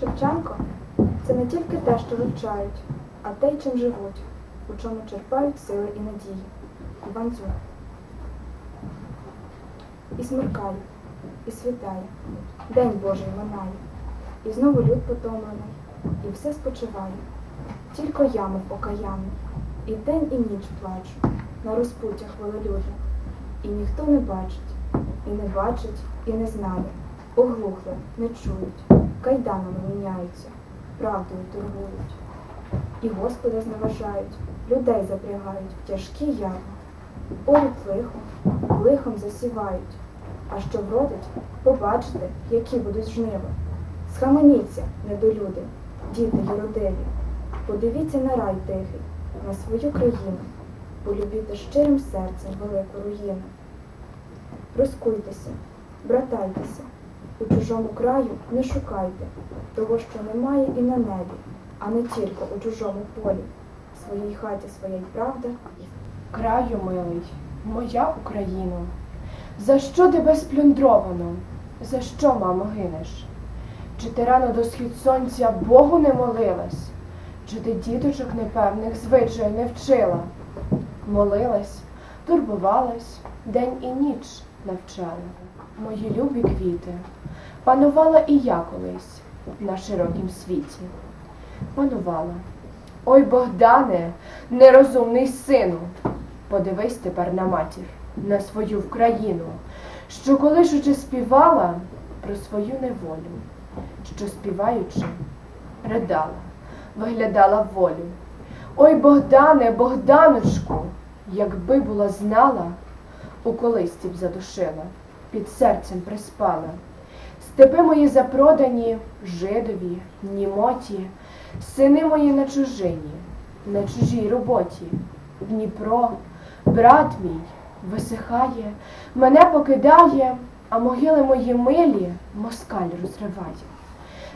Шевченко це не тільки те, що вивчають, а те, чим живуть, у чому черпають сили і надії. Іван. І смеркає, і світає, День Божий минає, і знову люд потомлений, і все спочиває. Тільки я, мов і день, і ніч плачу на розпуттях велелюдних, і ніхто не бачить, і не бачить, і не знає, оглухли, не чують, кайданами міняються, правдою торгують. І Господа зневажають, людей запрягають в тяжкі ями, поряд лихом, лихом засівають, а що вродить, побачите, які будуть жниви. Схаменіться, недолюди, діти юродиві, подивіться на рай тихий, на свою країну, полюбіте щирим серцем велику руїну. Розкуйтеся, братайтеся, у чужому краю не шукайте того, що немає і на небі, а не тільки у чужому полі. В своїй хаті своя й правда. Краю милий, моя Україно, за що тебе сплюндровано? За що, мамо, гинеш? Чи ти рано до схід сонця Богу не молилась? Чи ти діточок непевних звичай не вчила? Молилась, турбувалась, день і ніч навчала. Мої любі квіти, панувала і я колись на широкім світі. Панувала. Ой, Богдане, нерозумний сину, подивись тепер на матір, на свою Вкраїну, що колишучи співала про свою неволю, що співаючи, ридала, виглядала волю. Ой, Богдане, Богданочку, якби була знала, у колисці б задушила, під серцем приспала. Степи мої запродані жидові, німоті, сини мої на чужині, на чужій роботі. Дніпро, брат мій, висихає, мене покидає, а могили мої милі москаль розриває.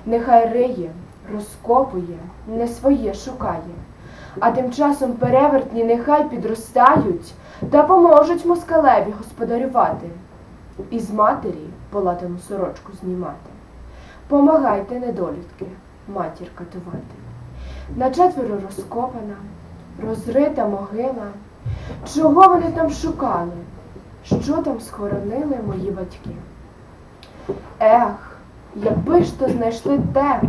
Нехай риє, розкопує, не своє шукає, а тим часом перевертні нехай підростають та поможуть москалеві господарювати і з матері полатану сорочку знімати. Помагайте, недолюдки, матір катувати. На четверо розкопана, розрита могила. Чого вони там шукали? Що там схоронили мої батьки? Ех, якби ж то знайшли те,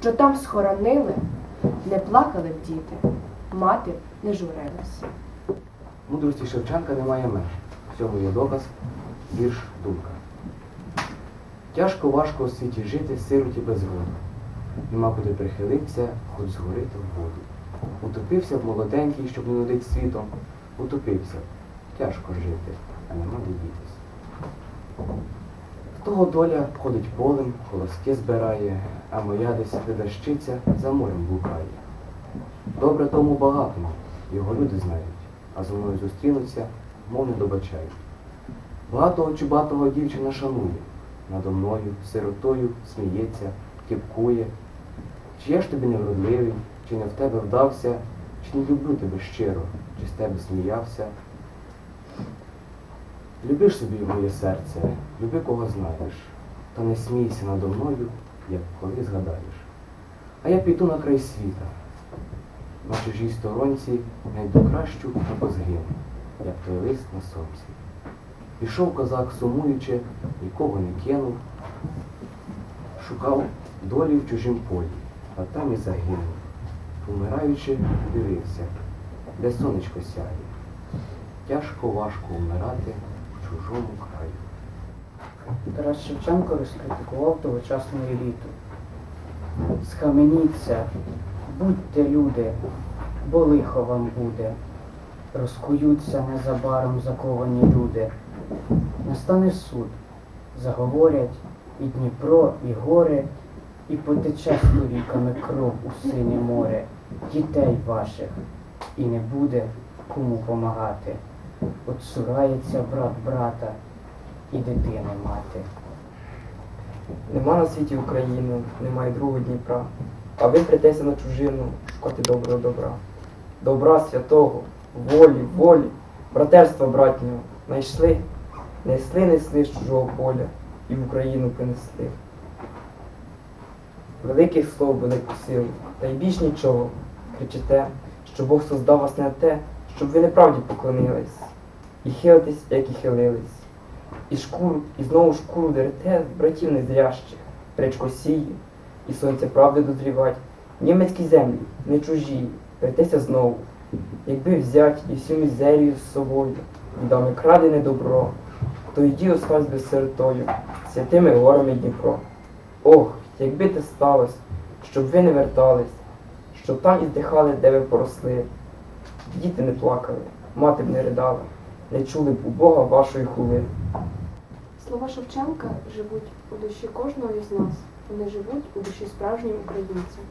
що там схоронили, не плакали б діти, мати не журилась. Мудрості Шевченка немає меж. В цьому є доказ, вірш, думка. Тяжко важко у світі жити сироті без воду. Нема куди прихилитися, хоч згорити в воду. Утопився б молоденький, щоб не нудить світом. Утопився. Тяжко жити, а нема де дітись. В того доля ходить полем, колоски збирає, а моя десь видащиця за морем блукає. Добре тому багатому, його люди знають, а зо мною зустрінуться, мов не добачають. Багатого чубатого дівчина шанує, надо мною, сиротою, сміється, кіпкує. Чи я ж тобі невродливий, чи не в тебе вдався, чи не люблю тебе щиро, чи з тебе сміявся. Люби ж собі моє серце, люби кого знаєш, та не смійся надо мною, як коли згадаєш. А я піду на край світа, на чужій сторонці найду кращу або згину, як той лист на сонці. Пішов козак, сумуючи, нікого не кинув, шукав долі в чужім полі, а там і загинув. Умираючи, дивився, де сонечко сяє. Тяжко, важко вмирати в чужому краю. Тарас Шевченко розкритикував тогочасну еліту. Схаменіться, будьте люди, бо лихо вам буде. Розкуються незабаром заковані люди. Настане суд, заговорять і Дніпро, і гори, і потече сторіками кров у синє море, дітей ваших, і не буде кому помагати. От цурається брат брата і дитини мати. Нема на світі України, немає другого Дніпра, а ви притеся на чужину шукати доброго добра. Добра святого, волі, волі, братерства братнього знайшли, несли, несли з чужого поля і в Україну принесли. великих слов, велику силу, та й більш нічого. Кричите, що Бог создав вас не те, щоб ви неправді поклонились, і хилитесь, як і хилились. І шкуру, і знову шкуру дерете братів незрящих, речко сіє, і сонце правди дозрівать. Німецькі землі, не чужі, беретеся знову, якби взять і всю мізерію з собою, віддами крадене добро, то й діло сталось би сиротою, святими горами Дніпро. Ох, якби те сталося, щоб ви не вертались, щоб там і здихали, де ви поросли. Діти не плакали, мати б не ридала, не чули б у Бога вашої хули. Слова Шевченка живуть у душі кожного із нас. Вони живуть у душі справжніх українців.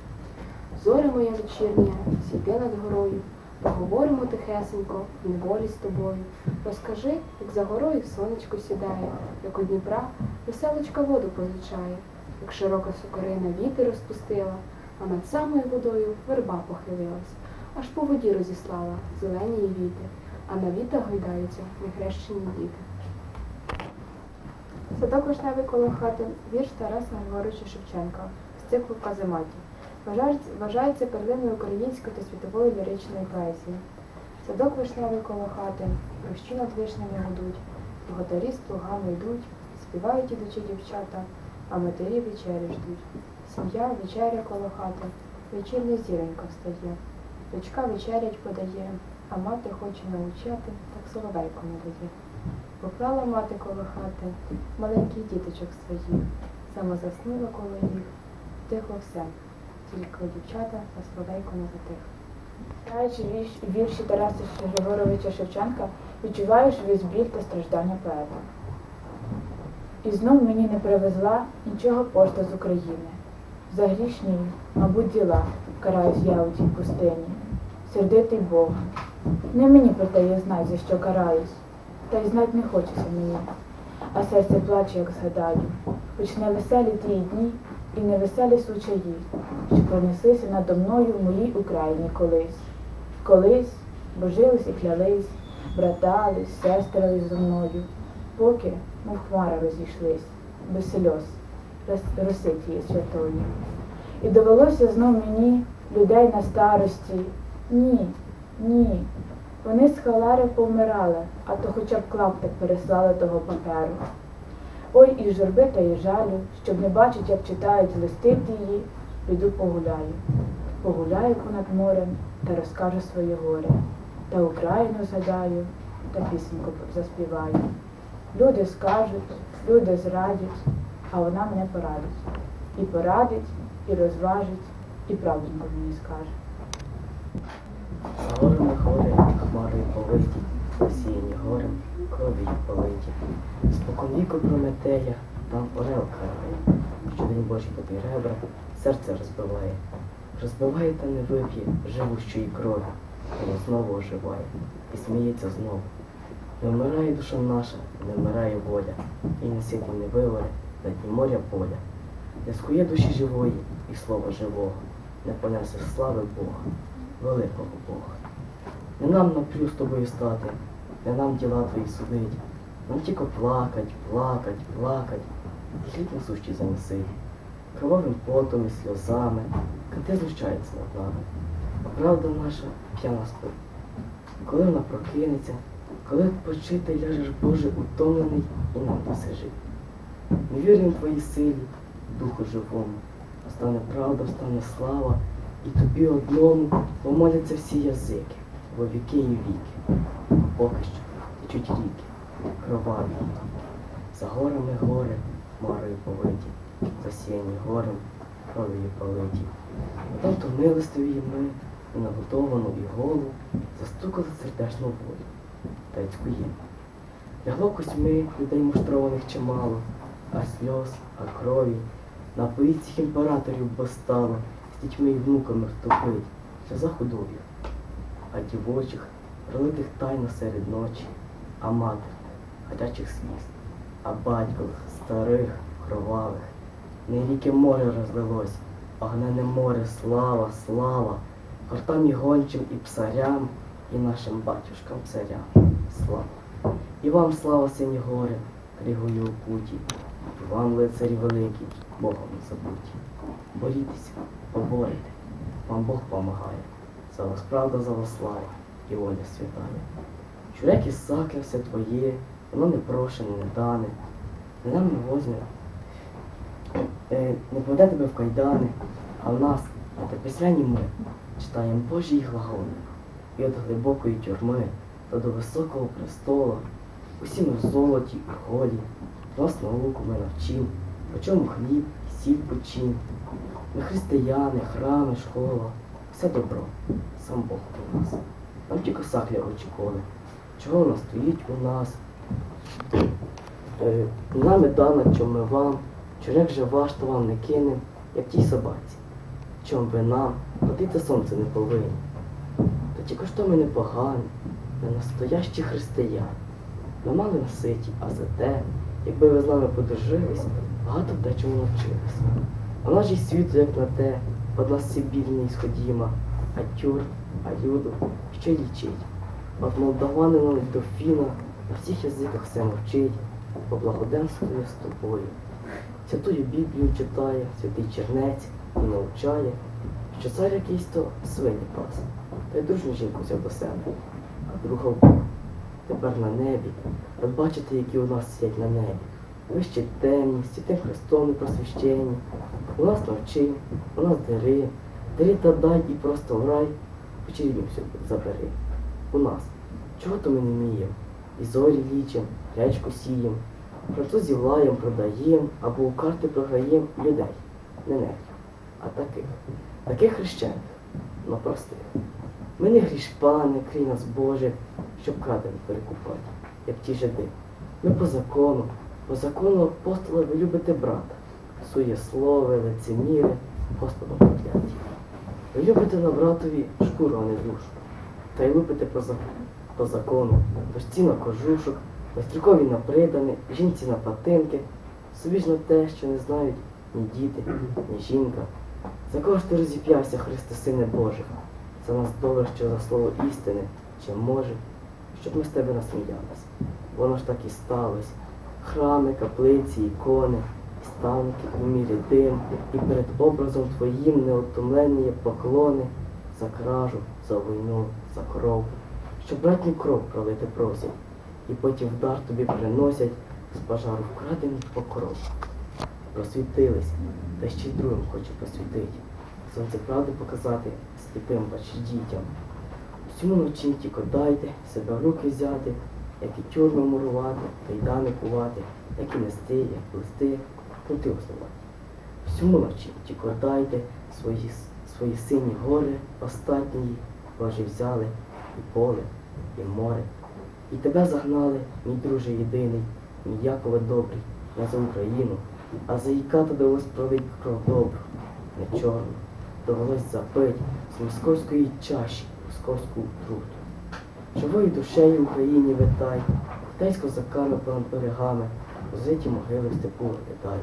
Зоря моя вечірня, сіти над горою, поговоримо тихесенько, в неволі з тобою. Розкажи, як за горою сонечко сідає, як у Дніпра веселочка воду позичає, як широка сокорина вітер розпустила, а над самою водою верба похилилась, аж по воді розіслала зелені її віти, а на вітах гойдаються нехрещені діти. Садок вишневий коло хати, вірш Тараса Григоровича Шевченка з циклу Казематі. Вважається- перлиною української та світової ліричної поезії. Садок вишневий коло хати, рощі над вишнями гудуть, богатарі з плугами йдуть, співають ідучі дівчата, а матері вечері ждуть. Сім'я вечеря коло хати, вечірня зіронька встає. Дочка вечерять подає, а мати хоче научати, так соловейко не дає. Поклала мати коло хати маленьких діточок своїх, сама заснула коло їх, тихо все, тільки дівчата та словейко не затих. Читаючи вірш- вірші Тараса Григоровича Шевченка, відчуваєш весь біль та страждання поета. І знов мені не привезла нічого пошта з України. За грішні, мабуть, діла караюсь я у тій пустині. Сердитий Бог. Не мені про те я знаю, за що караюсь та й знать не хочеться мені. А серце плаче, як згадаю, хоч не веселі ті дні і не веселі сучаї, що пронеслися надо мною в моїй Україні колись. Колись божились і клялись, братались, сестрились зо мною, поки, мов хмара розійшлись, без сльоз, роз- роси тієї святої. І довелося знов мені людей на старості. Ні, ні, вони з халари повмирали, а то хоча б клаптик переслали того паперу. Ой, і журби та і жалю, щоб не бачить, як читають листи тії, піду погуляю. Погуляю понад морем та розкажу своє горе. Та Україну згадаю, та пісеньку заспіваю. Люди скажуть, люди зрадять, а вона мене порадить. І порадить, і розважить, і правденько мені скаже. За горами хмарою повиті, осіяні горем, кров'ю политі. Споконвіку Прометея, там орел карає, щодень Божий тобі ребра, серце розбиває. Розбиває та не вип'є живущої крові, воно знову оживає і сміється знову. Не вмирає душа наша, не вмирає воля, і не сидить не виворе на дні моря поля. Не скує душі живої і слова живого, не понесе слави Бога великого Бога. Не нам напрю з тобою стати, не нам діла твої судить, нам тільки плакать, плакать, плакать, і хліб насущий занеси. Кровавим потом і сльозами, кати знущається над нами. А правда наша п'яна спить. Коли вона прокинеться, коли відпочити ляжеш, Боже, утомлений і нам даси жити. Ми віримо твоїй силі, Духу живому. Стане правда, стане слава, і тобі одному помоляться всі язики, во віки і віки. А поки що течуть ріки, кроваві. За горами гори, хмарою повиті, засіяні горем, кров'ю политі. Там втомились твої ми, і наготовану і голу застукали сердечну волю. Та й цькує. Лягло косьми людей муштрованих чимало, а сльоз, а крові, напоїть цих імператорів бо стало, з дітьми і внуками втопить, що за худоб'ю. А дівочих, пролитих тайно серед ночі, а матер, гарячих сліз, а батькових, старих, кровавих, не ріки море розлилось, огнене море, слава, слава, гортам і гончим, і псарям, і нашим батюшкам царям. Слава. І вам слава, сині гори, кригою у путі, І вам, лицарі великі, Богом не забудьте. Борітеся, поборете, вам Бог помагає. За вас правда за вас слава і воля святає. Чурек Ісаке, все твоє, воно не прошене, не дане, не нам не возьме, не поведе тебе в кайдани, а в нас на тепесляні ми читаємо Божі глаголи. І від глибокої тюрми та до високого престола, усі ми в золоті і голі, нас науку ми навчим, по чому хліб і сіль почим. Ми християни, храми, школа, все добро, сам Бог у нас. Нам ті косахля очіколи, чого вона стоїть у нас. Е, Нами дано, чом ми вам, чорек же ваш, то вам не кинем, як тій собаці. Чом ви нам, платити сонце не повинні. Та ті що ми непогані, ми настоящі християни. Ми мали на а за те, якби ви з нами подружились, багато б дечому навчились. А наш же світу, як на те, од нас всі бідні сходіма, а тюр, а люду, й лічить. От молдаванина до фіна, на всіх язиках все мовчить, по поблагоденствує з тобою. Святую Біблію читає, святий чернець і навчає, що цар якийсь то свині пас, та й дружню жінку взяв до себе, а друга вбив. Тепер на небі, от бачите, які у нас сидять на небі. Ви ще темні, святим Христом і просвящені. У нас навчи, у нас дари, дари та дай і просто в рай, вечерінню всю забери. У нас. Чого то ми не вміємо? І зорі лічим, речку сієм, французів лаєм продаєм, або у карти програєм людей, не нехтю, а таких, таких хрещених, но простих. Ми не грішпани, крій нас Боже, щоб крадем перекупати, як ті жиди. Ми по закону, по закону апостола ви любите брата, суєслови, лицеміри, Господом прокляті. Любите на братові шкуру, а не душу, та й лупите по закону, по закону, дочці на кожушок, майструкові на придане, жінці на патинки, собі ж на те, що не знають ні діти, ні жінка. За кого ж ти розіп'явся, Христе, Сине Божий? За нас добре, що за слово істини, чи може, щоб ми з тебе насміялись. Воно ж так і сталося. Храми, каплиці, ікони, станки, у мірі дим, і перед образом твоїм неотомлені поклони за кражу, за війну, за кров, що братню кров пролити просять, і потім в дар тобі приносять з пожару вкрадений покров. Просвітились, та ще й другим хоче просвітить. Сонце правди показати сліпим бачить дітям. Всьому навчим тільки дайте, себе в руки взяти, як і тюрми мурувати, кайдани кувати, як і нести, як плести, крути основати. Всьому навчим тільки свої, свої сині гори остатньої, Божі взяли і поле, і море. І тебе загнали, мій друже єдиний, мій Якове добрий, не за Україну, а за Іката довелось пролить кров добру, не чорну, довелось запить з московської чаші, московську труту. Живою душею Україні витай, з козаками понад берегами, позиті могили в степу виглядай.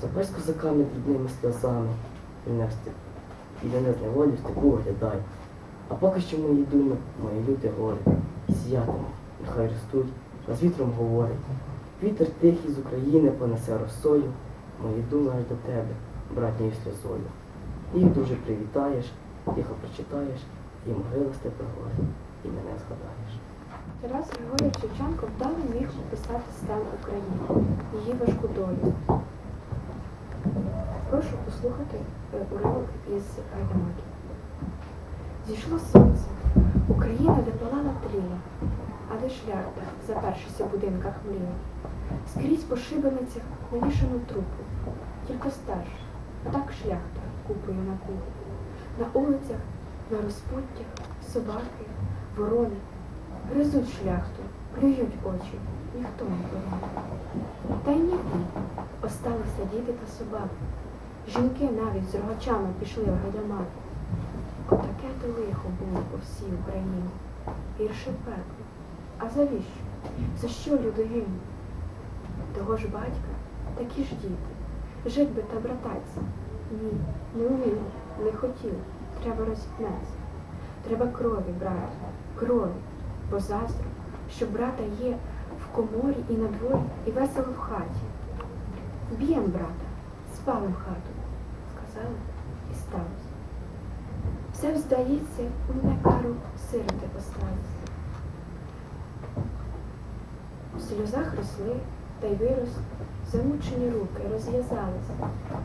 Запай з козаками дрібними сльозами, і не в степ, і не з неволі в степу оглядай. А поки що мої думи, мої люди гори, сіятимуть, нехай ростуть, а з вітром говорять. Вітер тихий з України понесе росою, мої думи аж до тебе, братньою сльозою. Їх дуже привітаєш, тихо прочитаєш, і могила з гори, і мене згадаєш. Тарас Григорій Шевченко вдало міг описати стан України, її важку долю. Прошу послухати е, уривок із Гайдамаки. Зійшло сонце, Україна де палала тліє, а де шляхта, запершися в будинках мріє. Скрізь по шибеницях навішано трупи, тільки старш, а так шляхта купою на купу. На улицях, на розпуттях, собаки, ворони. Гризуть шляхту, плюють очі, ніхто не пойме. Та й ні осталися діти та собаки. Жінки навіть з рогачами пішли в гайдамаки. Отаке то лихо було по всій Україні. Гірше пекло. А завіщо? За що люди гинуть? Того ж батька, такі ж діти. Жить би та брататься. Ні, не вміли, не хотіли. Треба розіпнеться. Треба крові, брат, крові, бо заздру, що брата є в коморі і на дворі, і весело в хаті. Б'єм брата, спалим хату, сказали і сталося. Все здається, у мене кару сироти остались. В сльозах росли, та й вирос, замучені руки розв'язались,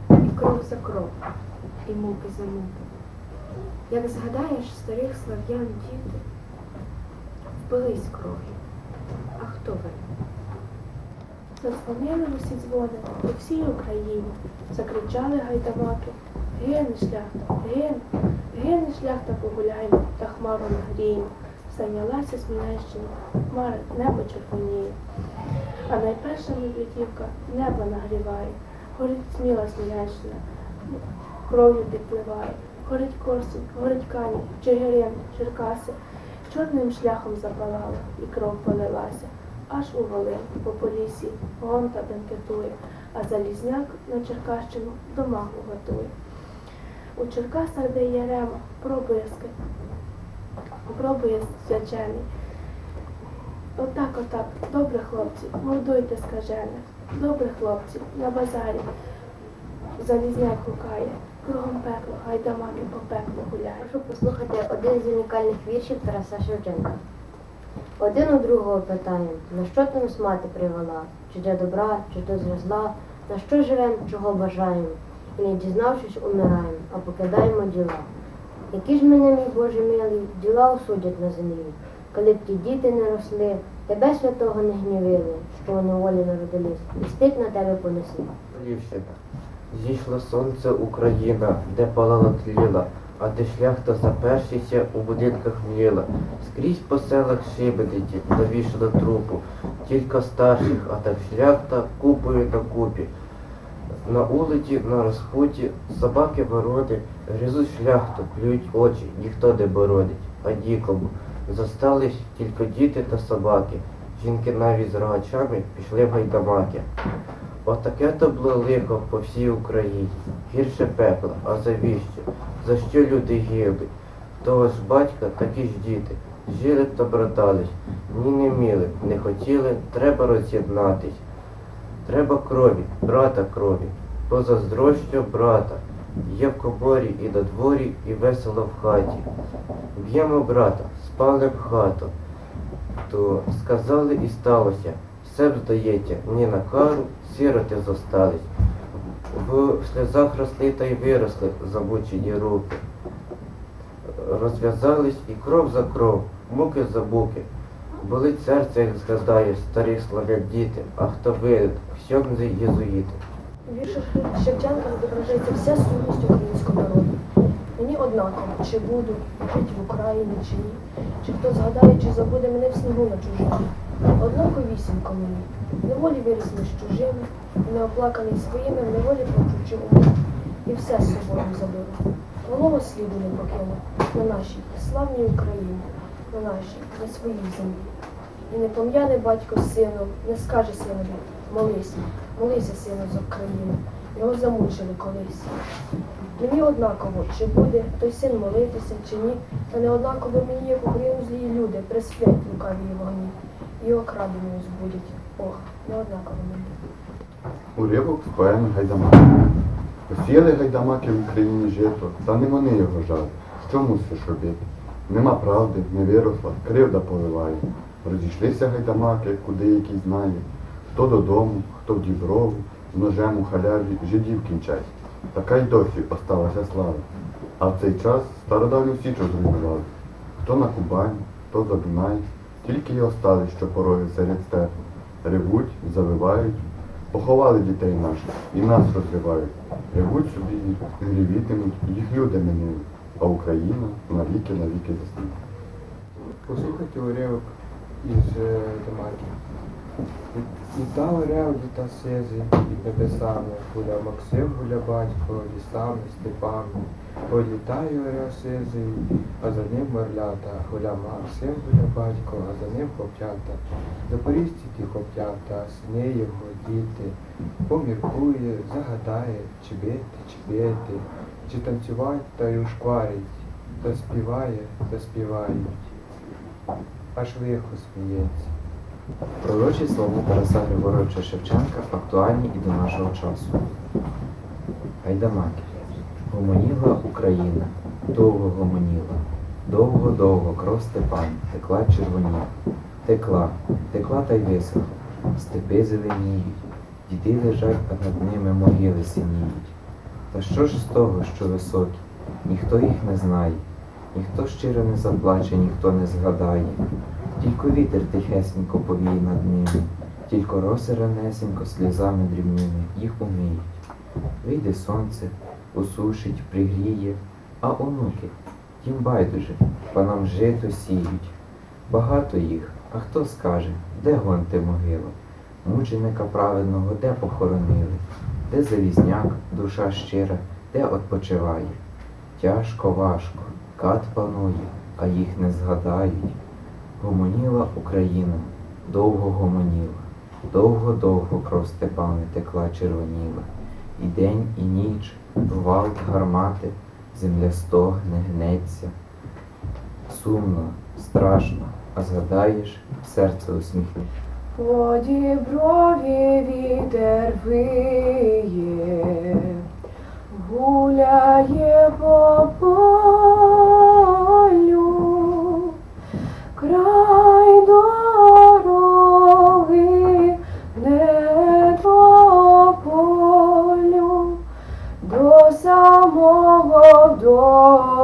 і кров за кров, і муки за муки. Як згадаєш старих слав'ян діти, впились кров'ю. А хто ви? Зазвонили усі дзвони по всій Україні, закричали гайдамаки, гине шляхта, гине, гине шляхта погуляймо, та хмару нагріємо. Зайнялася Смілянщина, хмари, небо червоніє. А найперша медведівка небо нагріває, горить сміла Смілянщина, кров'ю підпливає, горить Корсунь, горить Кані, Чигирин, Черкаси, чорним шляхом запалала, і кров полилася, аж у Волин, по Полісі, гонта бенкетує, а Залізняк на Черкащину домагу готує. У Черкасах, де є рема, пробиски, пробує свячений. Отак, отак, добре, хлопці, мордуйте скажене. Добре, хлопці, на базарі. Залізняк гукає, кругом пекло, гайдамаки по пеклу гуляє. Прошу послухати один з унікальних віршів Тараса Шевченка. Один у другого питає, на що ти нас мати привела? Чи для добра, чи то для зла, на що живем, чого бажаємо, і не дізнавшись, умираємо, а покидаємо діла. Які ж мене, мій Боже милий, діла осудять на землі, коли б ті діти не росли, тебе святого не гнівили, що у неволі народились, і стид на тебе понесли. Зійшло сонце Україна, де палала тліла, а де шляхта запершися у будинках мліла. Скрізь по селах шибениці, навішано трупу, кілька старших, а так шляхта купою на купі. На улиці, на розпуті, собаки ворони, гризуть шляхту, плюють очі, ніхто не боронить, а нікому. Зостались тільки діти та собаки. Жінки навіть з рогачами пішли в гайдамаки. Отаке то було лихо по всій Україні. Гірше пекла, а завіщо? За що люди гибли? Того ж батька, такі ж діти. Жили б та братались. Ні не міли, не хотіли, треба роз'єднатись. Треба крові, брата крові, позаздрощу брата. Є в коморі і на дворі, і весело в хаті. Б'ємо брата, спали в хату. То сказали і сталося. Все здається, ні на кару, сіроти зостались. В сльозах росли та й виросли замучені руки. Розв'язались і кров за кров, муки за муки. Болить серце, як згадає старих славян діти, а хто винен, сьомзи єзуїти. Віршах Шевченка відображається вся сутність українського народу. Мені однаково, чи буду жити в Україні, чи ні, чи хто згадає, чи забуде мене в снігу на чужині. Однаковісінько мені. В неволі виросли з чужими, неоплаканий своїми, в неволі почучи. І все з собою заберу. Малого сліду не покину на нашій славній Україні, на нашій, на своїй землі. І не пом'яне батько з сином, не скаже синові, молись, молися, сину, за Україну. Його замучили колись. Мені однаково, чи буде той син молитися, чи ні, та не однаково мені, як Україну злі люди, присплять лукаві вогні, і окраденою збудять. Ох, не однаково. Уривок з поеми Гайдамаки. Посіяли гайдамаки в Україні жито, та не вони його жали. Що мусиш робити? Нема правди, не виросла, кривда поливає. Розійшлися гайдамаки, куди який знає. Хто додому, хто в діброву, з ножем у халяві жидів кінчать. Така й досі осталася слава. А в цей час стародавню січу зруйнували. Хто на Кубані, хто за Дунай, тільки й остались, що пороги серед степу. Ревуть, завивають, поховали дітей наших і нас розривають. Ревуть собі, грівітимуть, їх люди минують, а Україна навіки навіки засне. Послухайте уривок із е, Демарки. Літав орел літа сизий під небесами, гуля Максим, гуля батько, лісами, степами. Ой, літає орел сизий, а за ним мерлята, гуля Максим, гуля батько, а за ним хлопчата. Запорізьці ті хлопчата, сни його діти, поміркує, загадає, чи бити, чи бити, чи танцювать та й ушкварить, заспіває, заспівають аж лихо сміється. Пророчі слова Тараса Григоровича Шевченка актуальні і до нашого часу. Гайдамаки. Гомоніла Україна, довго гомоніла, довго-довго кров степан, текла червоніла, текла, текла та й висохла, степи зеленіють, діди лежать, а над ними могили синіють. Та що ж з того, що високі, ніхто їх не знає, ніхто щиро не заплаче, ніхто не згадає. Тільки вітер тихесенько повіє над ними, тільки роси ранесенько сльозами дрібними їх умиють. Вийде сонце, усушить, пригріє, а онуки, їм байдуже, панам жито сіють. Багато їх, а хто скаже, де гонти могила? Мученика праведного де похоронили, де залізняк, душа щира, де odpoczywає. Тяжко, важко, кат панує, а їх не згадають. Гомоніла Україна, довго гомоніла, довго-довго кров степами текла червоніла. І день, і ніч, гвалт гармати, земля стогне, гнеться. Сумно, страшно, а згадаєш, серце усміхнеться. По діброві вітер виє, гуляє по door.